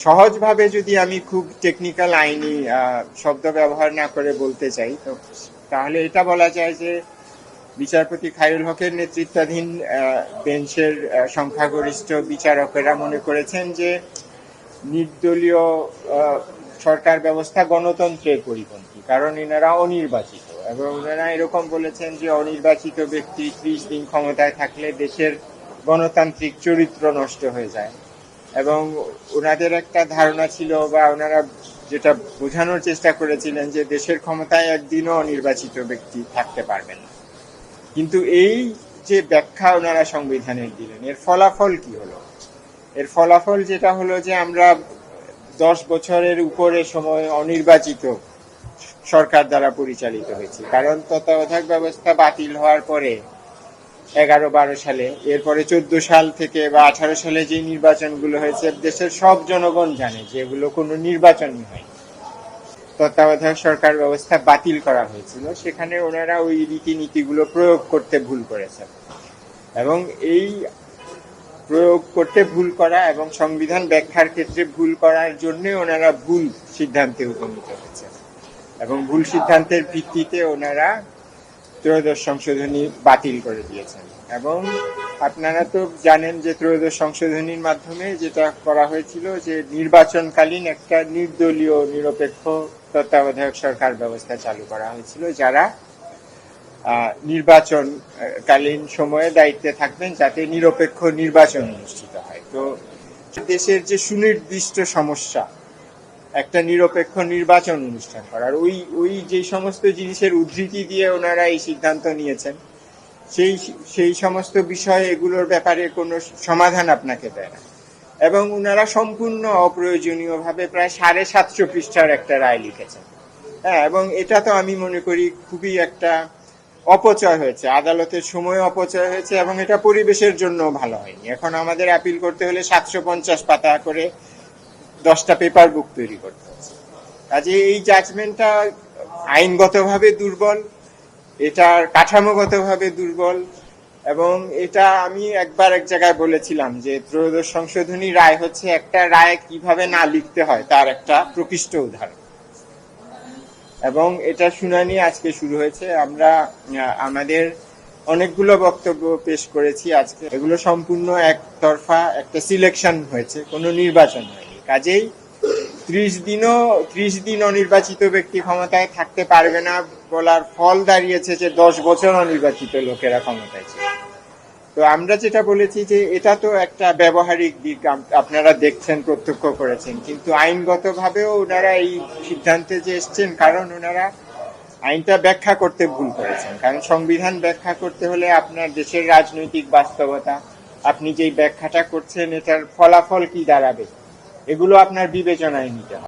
সহজভাবে যদি আমি খুব টেকনিক্যাল আইনি শব্দ ব্যবহার না করে বলতে চাই, তো তাহলে এটা বলা যায় যে বিচারপতি খায়রুল হকের নেতৃত্বাধীন বেঞ্চের সংখ্যাগরিষ্ঠ বিচারকেরা মনে করেছেন যে নির্দলীয় সরকার ব্যবস্থা গণতন্ত্রের পরিপন্থী, কারণ এনারা অনির্বাচিত এবং ওনারা এরকম বলেছেন যে অনির্বাচিত ব্যক্তি ত্রিশ দিন ক্ষমতায় থাকলে দেশের গণতান্ত্রিক চরিত্র নষ্ট হয়ে যায়। এবং ওনাদের একটা ধারণা ছিল বা ওনারা যেটা বোঝানোর চেষ্টা করেছিলেন যে দেশের ক্ষমতায় একদিনও অনির্বাচিত ব্যক্তি থাকতে পারবেন না। কিন্তু এই যে ব্যাখ্যা ওনারা সংবিধানের দিলেন, এর ফলাফল কি হলো? এর ফলাফল যেটা হলো যে আমরা দশ বছরের উপরে সময় অনির্বাচিত সরকার দ্বারা পরিচালিত হয়েছে। কারণ তত্ত্বাবধায়ক ব্যবস্থা বাতিল হওয়ার পরে এগারো বারো সালে। এরপরে চোদ্দ সাল থেকে বা আঠারো সালে যে নির্বাচনগুলো হয়েছে, দেশের সব জনগণ জানে যে এগুলো কোনো নির্বাচনই হয় তত্ত্বাবধায়ক সরকার ব্যবস্থা বাতিল করা হয়েছিল। সেখানে ওনারা ওই রীতিনীতিগুলো প্রয়োগ করতে ভুল করেছেন। এবং এই প্রয়োগ করতে ভুল করা এবং সংবিধান ব্যাখ্যার ক্ষেত্রে ভুল করার জন্য ওনারা ভুল সিদ্ধান্তে উপনীত হয়েছে এবং ভুল সিদ্ধান্তের ভিত্তিতে ওনারা ত্রয়োদশ সংশোধনী বাতিল করে দিয়েছেন। এবং আপনারা তো জানেন যে ত্রয়োদশ সংশোধনীর মাধ্যমে যেটা করা হয়েছিল যে নির্বাচনকালীন একটা নির্দলীয় নিরপেক্ষ তত্ত্বাবধায়ক সরকার ব্যবস্থা চালু করা হয়েছিল যারা আহ, নির্বাচন কালীন সময়ে দায়িত্বে থাকবেন যাতে নিরপেক্ষ নির্বাচন অনুষ্ঠিত হয়। তো দেশের যে সুনির্দিষ্ট সমস্যা একটা নিরপেক্ষ নির্বাচন অনুষ্ঠান করার। ওই ওই যে সমস্ত জিনিসের উদ্ধৃতি দিয়ে ওনারা এই সিদ্ধান্ত নিয়েছেন, সেই সেই সমস্ত বিষয় এগুলোর ব্যাপারে কোনো সমাধান আপনাকে দেয় না। এবং ওনারা সম্পূর্ণ অপ্রয়োজনীয়ভাবে প্রায় সাড়ে সাতশো পৃষ্ঠার একটা রায় লিখেছেন। হ্যাঁ এবং এটা তো আমি মনে করি খুবই একটা অপচয় হয়েছে। আদালতের সময় অপচয় হয়েছে এবং এটা পরিবেশের জন্য ভালো হয়নি। এখন আমাদের আপিল করতে হলে সাতশো পঞ্চাশ পাতা করে দশটা পেপার বুক তৈরি করতে হচ্ছে। কাজে এই জাজমেন্টটা আইনগতভাবে দুর্বল, এটার কাঠামোগতভাবে দুর্বল, এবং এটা আমি একবার এক জায়গায় বলেছিলাম যে ত্রয়োদশ সংশোধনী রায় হচ্ছে একটা রায় কীভাবে না লিখতে হয় তার একটা প্রকৃষ্ট উদাহরণ। এবং এটা শুনানি আজকে শুরু হয়েছে। আমরা আমাদের অনেকগুলো বক্তব্য পেশ করেছি আজকে। এগুলো সম্পূর্ণ একতরফা একটা সিলেকশন হয়েছে, কোনো নির্বাচন হয়নি। কাজেই ত্রিশ দিনও, ত্রিশ দিন অনির্বাচিত ব্যক্তি ক্ষমতায় থাকতে পারবে না বলার ফল দাঁড়িয়েছে যে দশ বছর অনির্বাচিত লোকেরা ক্ষমতায় ছিল। তো আমরা যেটা বলেছি যে এটা তো একটা ব্যবহারিক দিক আপনারা দেখছেন, প্রত্যক্ষ করেছেন। কিন্তু আইনগতভাবেও ওনারা এই সিদ্ধান্তে যে এসছেন, কারণ ওনারা আইনটা ব্যাখ্যা করতে ভুল করেছেন। কারণ সংবিধান ব্যাখ্যা করতে হলে আপনার দেশের রাজনৈতিক বাস্তবতা, আপনি যেই ব্যাখ্যাটা করছেন, এটার ফলাফল কি দাঁড়াবে? এগুলো আপনার বিবেচনায় নিতে হবে।